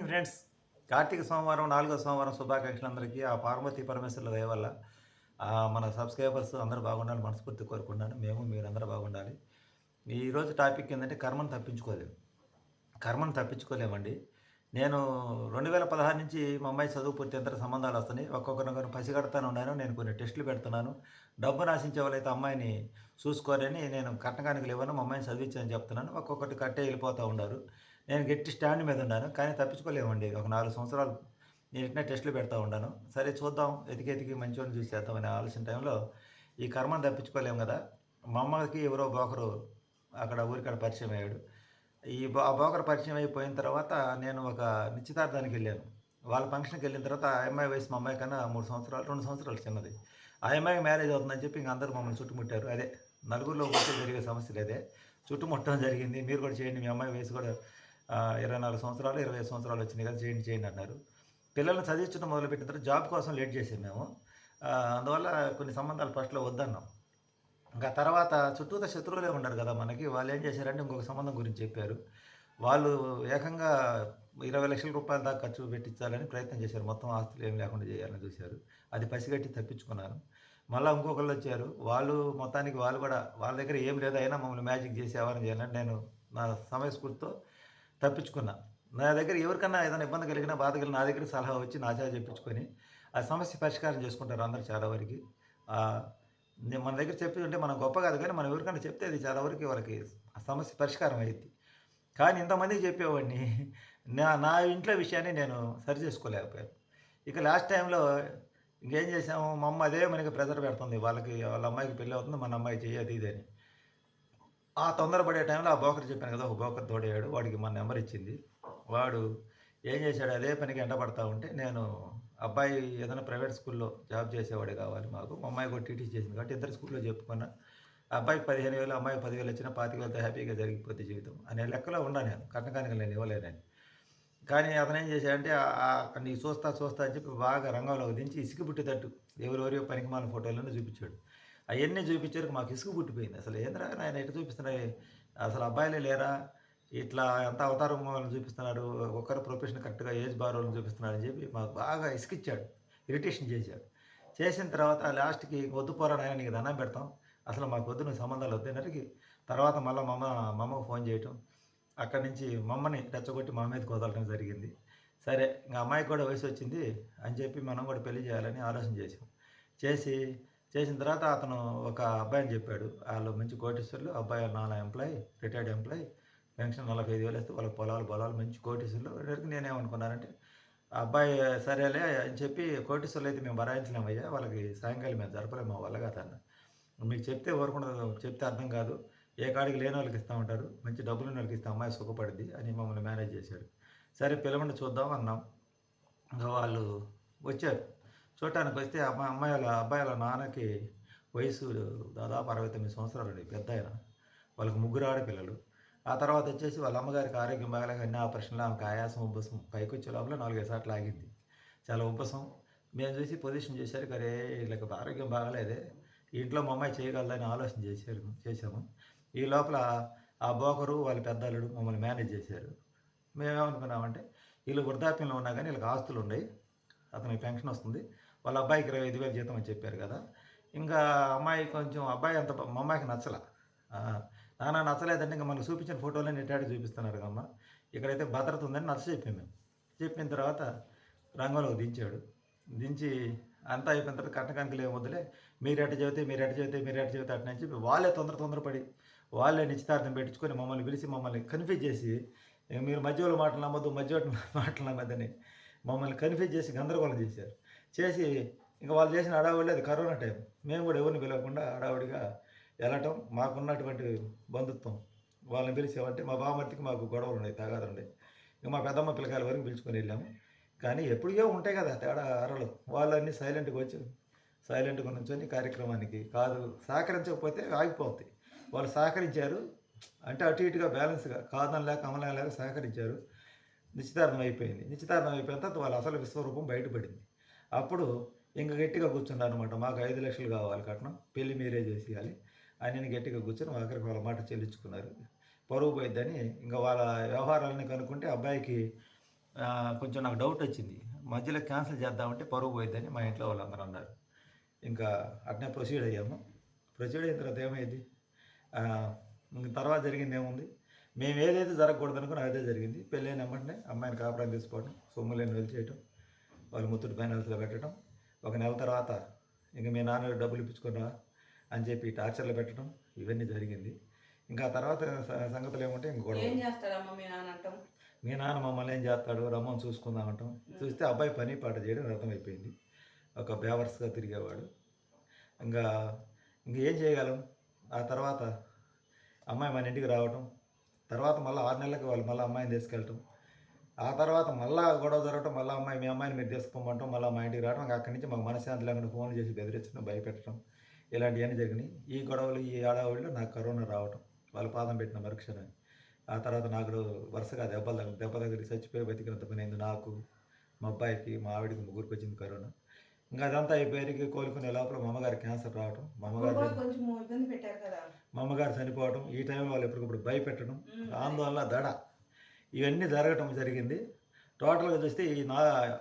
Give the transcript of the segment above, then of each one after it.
Friends Karthika సోమవారం నాలుగో సోమవారం శుభాకాంక్షలు అందరికీ ఆ పార్వతీ పరమేశ్వరుల దయ వల్ల మన సబ్స్క్రైబర్స్ అందరూ బాగుండాలి మనస్ఫూర్తి కోరుకున్నాను మేము మీరందరూ బాగుండాలి. ఈరోజు టాపిక్ ఏంటంటే కర్మను తప్పించుకోలేము. కర్మను తప్పించుకోలేమండి. నేను రెండు వేల పదహారు నుంచి మా అమ్మాయి చదువు పూర్తి సంబంధాలు వస్తున్నాయి. ఒక్కొక్కరిని పసిగడతాను ఉన్నాను. నేను కొన్ని టెస్టులు పెడుతున్నాను. డబ్బు నాశించే వాళ్ళైతే అమ్మాయిని చూసుకోరని నేను కట్టడానికి లేవని మా అమ్మాయిని చదివించని చెప్తున్నాను. ఒక్కొక్కటి కట్టే వెళ్ళిపోతూ ఉన్నారు. నేను గట్టి స్టాండ్ మీద ఉన్నాను కానీ తప్పించుకోలేమండి. ఒక నాలుగు సంవత్సరాలు నేను ఇట్లా టెస్టులు పెడతా ఉన్నాను. సరే చూద్దాం ఎతికి ఎతికి మంచివాడిని చూసి అనే ఆలోచన టైంలో ఈ కర్మను తప్పించుకోలేము కదా. మా అమ్మకి ఎవరో బోకరు అక్కడ ఊరికాడ పరిచయం అయ్యాడు. ఈ బో- ఆ బోకర్ పరిచయం అయిపోయిన తర్వాత నేను ఒక నిశ్చితార్థానికి వెళ్ళాను. వాళ్ళ ఫంక్షన్కి వెళ్ళిన తర్వాత ఆ అమ్మాయి వయసు మా అమ్మాయి కన్నా మూడు సంవత్సరాలు రెండు సంవత్సరాలు చిన్నది. ఆ అమ్మాయికి మ్యారేజ్ అవుతుందని చెప్పి ఇంక అందరూ మమ్మల్ని చుట్టుముట్టారు. అదే నలుగురిలో పోతే జరిగే సమస్యలు అదే. చుట్టుముట్టడం జరిగింది. మీరు కూడా చేయండి మీ అమ్మాయి వయసు కూడా ఇరవై నాలుగు సంవత్సరాలు ఇరవై ఐదు సంవత్సరాలు వచ్చినాయి కదా చేయండి చేయండి అన్నారు. పిల్లల్ని చదివించడం మొదలుపెట్టిన తర్వాత జాబ్ కోసం లేట్ చేసాం మేము. అందువల్ల కొన్ని సంబంధాలు ఫస్ట్లో వద్దన్నాం. ఇంకా తర్వాత చుట్టూత శత్రువులే ఉన్నారు కదా మనకి వాళ్ళు ఏం చేశారంటే ఇంకొక సంబంధం గురించి చెప్పారు. వాళ్ళు ఏకంగా ఇరవై లక్షల రూపాయల దాకా ఖర్చు పెట్టించాలని ప్రయత్నం చేశారు. మొత్తం ఆస్తులు ఏం లేకుండా చేయాలని చూశారు. అది పసిగట్టి తప్పించుకున్నాను మళ్ళీ ఇంకొకళ్ళు వచ్చారు. వాళ్ళు మొత్తానికి వాళ్ళు కూడా వాళ్ళ దగ్గర ఏం లేదు అయినా మమ్మల్ని మ్యాజిక్ చేసి ఎవరిని చేయాలని నేను నా సమయస్ఫూర్తితో తప్పించుకున్నా. నా దగ్గర ఎవరికన్నా ఏదైనా ఇబ్బంది కలిగినా బాధ కలిగిన నా దగ్గర సలహా వచ్చి నా చేత చెప్పించుకొని ఆ సమస్య పరిష్కారం చేసుకుంటారు అందరు చాలా వరకు. నేను మన దగ్గర చెప్పి ఉంటే మనం గొప్ప కాదు కానీ మనం ఎవరికైనా చెప్తే అది చాలా వరకు వాళ్ళకి ఆ సమస్య పరిష్కారం అయ్యింది కానీ ఇంతమందికి చెప్పేవాడిని నా నా ఇంట్లో విషయాన్ని నేను సరి చేసుకోలేకపోయాను. ఇక లాస్ట్ టైంలో ఇంకేం చేసాము మా అమ్మ అదే మనకి ప్రెజర్ పెడుతుంది. వాళ్ళకి వాళ్ళ అమ్మాయికి పెళ్ళి అవుతుంది మన అమ్మాయి చేయదు ఇది అని. ఆ తొందరపడే టైంలో ఆ బోకర్ చెప్పాను కదా ఒక బోకర్ తోడేయాడు వాడికి మన నెంబర్ ఇచ్చింది. వాడు ఏం చేశాడు అదే పనికి ఎంట పడతా ఉంటే నేను అబ్బాయి ఏదైనా ప్రైవేట్ స్కూల్లో జాబ్ చేసేవాడే కావాలి మాకు మా అమ్మాయి కూడా టీటీ చేసింది కాబట్టి ఇద్దరు స్కూల్లో చెప్పుకున్నా. అబ్బాయికి పదిహేను వేలు అమ్మాయికి పదివేలు వచ్చినా పాతిక వేలతో హ్యాపీగా జరిగిపోతే జీవితం అనే లెక్కలో ఉన్నా నేను కట్టకానికి నేను ఇవ్వలేనని. కానీ అతను ఏం చేశాడంటే ఆ- నీ చూస్తా చూస్తా అని చెప్పి బాగా రంగంలోకి దించి ఇసుక పుట్టేటట్టు ఎవరెవరో పనికిమాల ఫోటోలను చూపించాడు. అవన్నీ చూపించారు మాకు ఇసుక పుట్టిపోయింది. అసలు ఏంద్రా ఆయన ఎటు చూపిస్తున్నాయి? అసలు అబ్బాయిలే లేరా? ఇట్లా ఎంత అవతారం చూపిస్తున్నాడు చూపిస్తున్నారు ఒక్కరు ప్రొఫెషన్ కరెక్ట్గా ఏజ్ బార్ వాళ్ళని చూపిస్తున్నాడు అని చెప్పి మాకు బాగా ఇసుకిచ్చాడు ఇరిటేషన్ చేశాడు. చేసిన తర్వాత లాస్ట్కి వద్దు పోరా నాయన నీకు దండం పెడతాం. అసలు మాకు వద్దు నువ్వు సంబంధాలు వద్దన్నరికి తర్వాత మళ్ళీ మమ్మ మా అమ్మకు ఫోన్ చేయటం. అక్కడి నుంచి మమ్మని రెచ్చగొట్టి మా మీద కుదలటం జరిగింది. సరే ఇంకా అమ్మాయికి కూడా వయసు వచ్చింది అని చెప్పి మనం కూడా పెళ్ళి చేయాలని ఆలోచన చేసాం చేసి చేసిన తర్వాత అతను ఒక అబ్బాయిని చెప్పాడు. వాళ్ళు మంచి కోటీశ్వరులు అబ్బాయి నాలుగు ఎంప్లాయీ రిటైర్డ్ ఎంప్లాయీ పెన్షన్ నలభై ఐదు వేలు వేస్తే వాళ్ళ పొలాలు పొలాలు మంచి కోటీశ్వరులు. అందరికీ నేనేమనుకున్నానంటే ఆ అబ్బాయి సరేలే అని చెప్పి కోటీశ్వరులు అయితే మేము భరాయించలేమయ్యా వాళ్ళకి సాయంకాలం మేము జరపలేము వాళ్ళగా తను మీకు చెప్తే ఊరకుండా చెప్తే అర్థం కాదు. ఏ కాడికి లేని వాళ్ళకి ఇస్తూ ఉంటారు మంచి డబ్బులు ఉన్న వాళ్ళకి ఇస్తే అమ్మాయి సుఖపడింది అని మమ్మల్ని మేనేజ్ చేశాడు. సరే పిలవండి చూద్దాం అన్నాం. ఇంకా వాళ్ళు వచ్చారు. చూడటానికి వస్తే అమ్మాయి అమ్మాయి వాళ్ళ అబ్బాయి వాళ్ళ నాన్నకి వయసు దాదాపు అరవై తొమ్మిది సంవత్సరాలు అండి పెద్ద ఆయన వాళ్ళకి ముగ్గురు ఆడపిల్లలు. ఆ తర్వాత వచ్చేసి వాళ్ళ అమ్మగారికి ఆరోగ్యం బాగలేక అన్ని ఆపరేషన్లో ఆమెకు ఆయాసం ఉబ్బసం పైకి వచ్చే లోపల నాలుగైదు సార్లు ఆగింది. చాలా ఉబ్బసం మేము చూసి పొజిషన్ చేశారు కరే వీళ్ళకి ఆరోగ్యం బాగలేదే. ఇంట్లో మా అమ్మాయి చేయగలదని ఆలోచన చేశారు చేశాము. ఈ లోపల ఆ బోకరు వాళ్ళ పెద్దలుడు మమ్మల్ని మేనేజ్ చేశారు. మేమేమనుకున్నామంటే వీళ్ళు వృద్ధాప్యంలో ఉన్నా కానీ వీళ్ళకి ఆస్తులు ఉన్నాయి అతనికి పెన్షన్ వస్తుంది. వాళ్ళ అబ్బాయికి ఇరవై ఐదు వేలు జీతం అని చెప్పారు కదా. ఇంకా అమ్మాయి కొంచెం అబ్బాయి అంత మా అమ్మాయికి నచ్చల. నాన్న నచ్చలేదంటే ఇంకా మనకు చూపించిన ఫోటోలే నెట్టాడి చూపిస్తున్నారు అమ్మ ఇక్కడైతే భద్రత ఉందని నచ్చ చెప్పాం మేము. చెప్పిన తర్వాత రంగంలో దించాడు. దించి అంతా అయిపోయిన తర్వాత కట్టకానికి ఏం వద్దులే. మీరు ఎట చెబితే మీరు ఎట చెబితే మీరు ఎట చెబితే అట్లా చెప్పి వాళ్ళే తొందర తొందరపడి వాళ్ళే నిశ్చితార్థం పెట్టుకొని మమ్మల్ని పిలిచి మమ్మల్ని కన్ఫ్యూజ్ చేసి మీరు మధ్యలో మాటలు నమ్మద్దు మధ్య మాటలు నమ్మద్దని మమ్మల్ని కన్ఫ్యూజ్ చేసి గందరగోళం చేశారు. చేసి ఇంకా వాళ్ళు చేసిన హడావుడి అది కరోనా టైం. మేము కూడా ఎవరిని పిలవకుండా హడావుడిగా వెళ్ళటం మాకున్నటువంటి బంధుత్వం. వాళ్ళని పిలిచామంటే మా బామర్తికి మాకు గొడవలు ఉన్నాయి తగాదాలు ఉన్నాయి. ఇంకా మా పెద్దమ్మ పిల్లకాయల వరకు పిలుచుకొని వెళ్ళాము. కానీ ఎప్పుడో ఉంటాయి కదా తేడా అరలు. వాళ్ళన్నీ సైలెంట్గా వచ్చి సైలెంట్గా నుంచొని కార్యక్రమానికి కాదు సహకరించకపోతే ఆగిపోతాయి. వాళ్ళు సహకరించారు. అంటే అటు ఇటుగా బ్యాలెన్స్గా కాదని లేక అమలం లేక సహకరించారు. నిశ్చితార్థం అయిపోయింది. నిశ్చితార్థం అయిపోయిన తర్వాత వాళ్ళ అసలు విశ్వరూపం బయటపడింది. అప్పుడు ఇంకా గట్టిగా కూర్చున్నారు అనమాట మాకు ఐదు లక్షలు కావాలి కట్నం పెళ్ళి మీరే చేసేయాలి. ఆయన గట్టిగా కూర్చొని ఆఖరికి వాళ్ళ మాట చెల్లించుకున్నారు. పరువు పోయిద్దని ఇంకా వాళ్ళ వ్యవహారాలని కనుక్కుంటే అబ్బాయికి కొంచెం నాకు డౌట్ వచ్చింది. మధ్యలో క్యాన్సిల్ చేద్దామంటే పరువు పోయిద్దని మా ఇంట్లో వాళ్ళందరూ అన్నారు. ఇంకా అట్నే ప్రొసీడ్ అయ్యాము. ప్రొసీడ్ అయిన తర్వాత ఏమైంది? తర్వాత జరిగింది ఏముంది? మేము ఏదైతే జరగకూడదు అనుకున్నా అదే జరిగింది. పెళ్ళైన వెంటనే అమ్మాయిని కాపురం తీసుకోవడం సొమ్ములేని వెళ్ళి చేయటం వాళ్ళు ముత్తూట్ ఫైనాన్స్లో పెట్టడం. ఒక నెల తర్వాత ఇంక మీ నాన్న డబ్బులు ఇప్పించుకున్నా అని చెప్పి టార్చర్లు పెట్టడం. ఇవన్నీ జరిగింది. ఇంకా ఆ తర్వాత సంగతులు ఏమంటే ఇంక ఏం చేస్తారమ్మా మీ నాన్న అంటాం? మీ నాన్న మమ్మల్ని ఏం చేస్తాడు? రమ్మని చూసుకుందాం అంటాం. చూస్తే అబ్బాయి పని పాట చేయడం అర్థమైపోయింది ఒక బేవర్స్గా తిరిగేవాడు. ఇంకా ఇంక ఏం చేయగలం? ఆ తర్వాత అమ్మాయి మన ఇంటికి రావటం. తర్వాత మళ్ళీ ఆరు నెలలకి వాళ్ళు మళ్ళీ అమ్మాయిని తీసుకెళ్ళటం. ఆ తర్వాత మళ్ళీ గొడవ జరగటం మళ్ళీ అమ్మాయి మీ అమ్మాయిని మీరు తీసుకుపోమంటాం మళ్ళీ మా ఇంటికి రావడం అక్కడి నుంచి మాకు మనశ్శాంతి లేకుండా ఫోన్ చేసి బెదిరించడం భయపెట్టడం ఇలాంటివన్నీ జరిగినాయి. ఈ గొడవలు ఈ ఆడవాళ్ళు నాకు కరోనా రావటం వాళ్ళు పాదం పెట్టిన మరుక్షణాన్ని ఆ తర్వాత నాకు వరుసగా దెబ్బలు తగిలి దెబ్బ తగిలి చచ్చిపోయి బతికినంత పని అయింది నాకు మా అబ్బాయికి మా ఆవిడకి ముగ్గురికి వచ్చింది కరోనా. ఇంకా అదంతా అయిపోయారికి కోలుకునే లోపల మా అమ్మగారు క్యాన్సర్ రావటం మా అమ్మగారు మా అమ్మగారు చనిపోవడం ఈ టైంలో వాళ్ళు ఎప్పటికప్పుడు భయపెట్టడం. ఆందోళన దడ. ఇవన్నీ జరగటం జరిగింది. టోటల్గా చూస్తే ఈ నా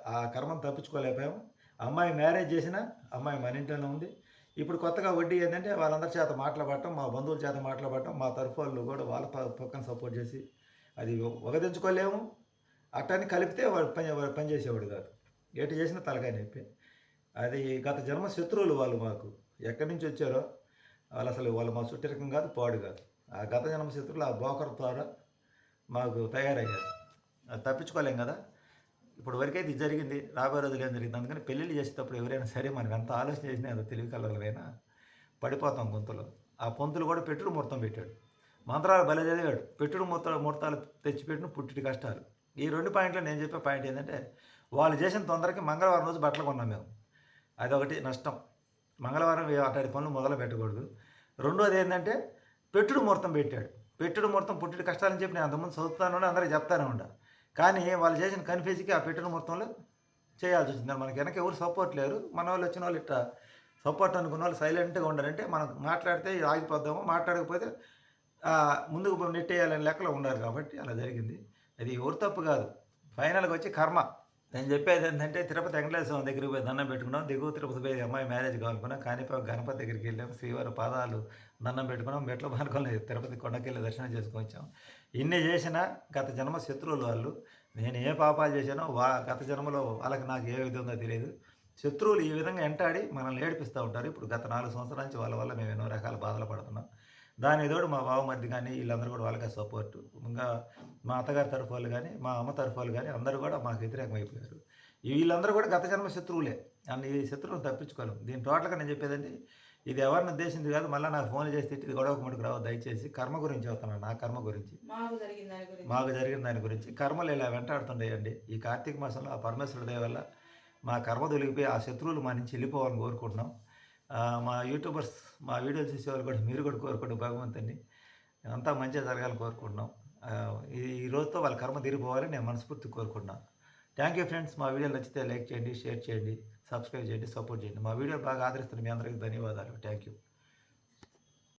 ఆ కర్మను తప్పించుకోలేకపోయాం. అమ్మాయి మ్యారేజ్ చేసిన అమ్మాయి మన ఇంట్లోనే ఉంది. ఇప్పుడు కొత్తగా వడ్డీ ఏంటంటే వాళ్ళందరి చేత మాట్లాడటం మా బంధువుల చేత మాట్లాడటం మా తరఫు వాళ్ళు కూడా వాళ్ళ పక్కన సపోర్ట్ చేసి అది ఒకదించుకోలేము అట్టని కలిపితే వాడు పని పనిచేసేవాడు కాదు. ఎటు చేసినా తలకాయ నొప్పి. అది గత జన్మ శత్రువులు వాళ్ళు మాకు. ఎక్కడి నుంచి వచ్చారో వాళ్ళు అసలు వాళ్ళు మా చుట్టరికం కాదు పాడు కాదు. ఆ గత జన్మ శత్రువులు ఆ బోకర్ ద్వారా మాకు తయారయ్యారు. అది తప్పించుకోలేం కదా? ఇప్పుడు వరకైతే ఇది జరిగింది రాబోయే రోజులు ఏం జరిగింది? అందుకని పెళ్ళిళ్ళు చేసేటప్పుడు ఎవరైనా సరే మనం ఎంత ఆలోచన చేసినా ఎంత తెలివి కలగలైనా పడిపోతాం గొంతులో. ఆ పొంతులు కూడా పెట్టుడు ముహూర్తం పెట్టాడు. మంత్రాలు బలి చదివాడు. పెట్టుడు ముహూర్తాలు ముహూర్తాలు తెచ్చిపెట్టిన పుట్టిటి కష్టాలు. ఈ రెండు పాయింట్లు నేను చెప్పే పాయింట్ ఏంటంటే వాళ్ళు చేసిన తొందరకి మంగళవారం రోజు బట్టలు కొన్నాం మేము. అదొకటి నష్టం. మంగళవారం వే- అట్లాంటి పనులు మొదలు పెట్టకూడదు రెండోది ఏంటంటే పెట్టుడు ముహూర్తం పెట్టాడు. పెట్టుడు ముహూర్తం పుట్టిడి కష్టాలని చెప్పి నేను అంతకుముందు చదువుతాను అందరికీ చెప్తానే ఉండా కానీ వాళ్ళు చేసిన కన్ఫ్యూజ్కి ఆ పెట్టుడు ముహూర్తంలో చేయాల్సి వచ్చింది. మనకి వెనక ఎవరు సపోర్ట్ లేరు. మన వాళ్ళు వచ్చిన వాళ్ళు ఇట్లా సపోర్ట్ అనుకున్న వాళ్ళు సైలెంట్గా ఉండాలంటే మనం మాట్లాడితే ఆగిపోద్దాము. మాట్లాడకపోతే ముందుకు నెట్టేయాలని లెక్కలో ఉన్నారు కాబట్టి అలా జరిగింది. అది ఎవరు తప్పు కాదు. ఫైనల్గా వచ్చి కర్మ. నేను చెప్పేది ఏంటంటే తిరుపతి వెంకటేశ్వర దగ్గరికి పోయి దండం పెట్టుకున్నాం. దిగువ తిరుపతి పోయి అమ్మాయి మ్యారేజ్ కావాలనుకున్నాం కానీ గణపతి దగ్గరికి వెళ్ళాం. శ్రీవారి పాదాలు దండం పెట్టుకున్నాం. మెట్ల పానుకోలేదు తిరుపతి కొండకెళ్ళి దర్శనం చేసుకొని వచ్చాం. ఇన్ని చేసినా గత జన్మ శత్రువులు వాళ్ళు. నేను ఏ పాపాలు చేశానో వా గత జన్మలో వాళ్ళకి నాకు ఏ విధంగా తెలియదు. శత్రువులు ఈ విధంగా ఎంటాడి మనల్ని ఏడిపిస్తూ ఉంటారు. ఇప్పుడు గత నాలుగు సంవత్సరాల నుంచి వాళ్ళ వల్ల మేము ఎన్నో రకాల బాధలు పడుతున్నాం. దాని తోడు మా బావమరిది కానీ వీళ్ళందరూ కూడా వాళ్ళకే సపోర్ట్ ఇంకా మా అత్తగారి తరఫు వాళ్ళు కానీ మా అమ్మ తరఫు వాళ్ళు కానీ అందరూ కూడా మాకు వ్యతిరేకం అయిపోయారు. వీళ్ళందరూ కూడా గత జన్మ శత్రువులే. అండ్ ఈ శత్రువులను తప్పించుకోలేం. దీని టోటల్గా నేను చెప్పేదండి ఇది ఎవరిని ఉద్దేశించి కాదు మళ్ళీ నాకు ఫోన్ చేసి తిట్టి గొడవ మటుకు రావు దయచేసి కర్మ గురించి చెబుతున్నాను నా కర్మ గురించి. మాకు జరిగిన దాని గురించి. కర్మలు ఇలా వెంటాడుతుంటాయండి ఈ కార్తీక మాసంలో ఆ పరమేశ్వరుడి వల్ల మా కర్మ తొలగిపోయి ఆ శత్రువులు మా నుంచి వెళ్ళిపోవాలని కోరుకుంటున్నాం. మా యూట్యూబర్స్ మా వీడియోలు చూసేవాళ్ళు కూడా మీరు కూడా కోరుకోండి భగవంతుని అంతా మంచిగా జరగాలని కోరుకుంటున్నాం. ఈ ఈ రోజుతో వాళ్ళ కర్మ తీరిపోవాలని నేను మనస్ఫూర్తి కోరుకుంటున్నాను థ్యాంక్ యూ ఫ్రెండ్స్ మా వీడియో నచ్చితే లైక్ చేయండి షేర్ చేయండి సబ్స్క్రైబ్ చేయండి సపోర్ట్ చేయండి. మా వీడియో బాగా ఆదరిస్తున్న మీ అందరికీ ధన్యవాదాలు. Thank you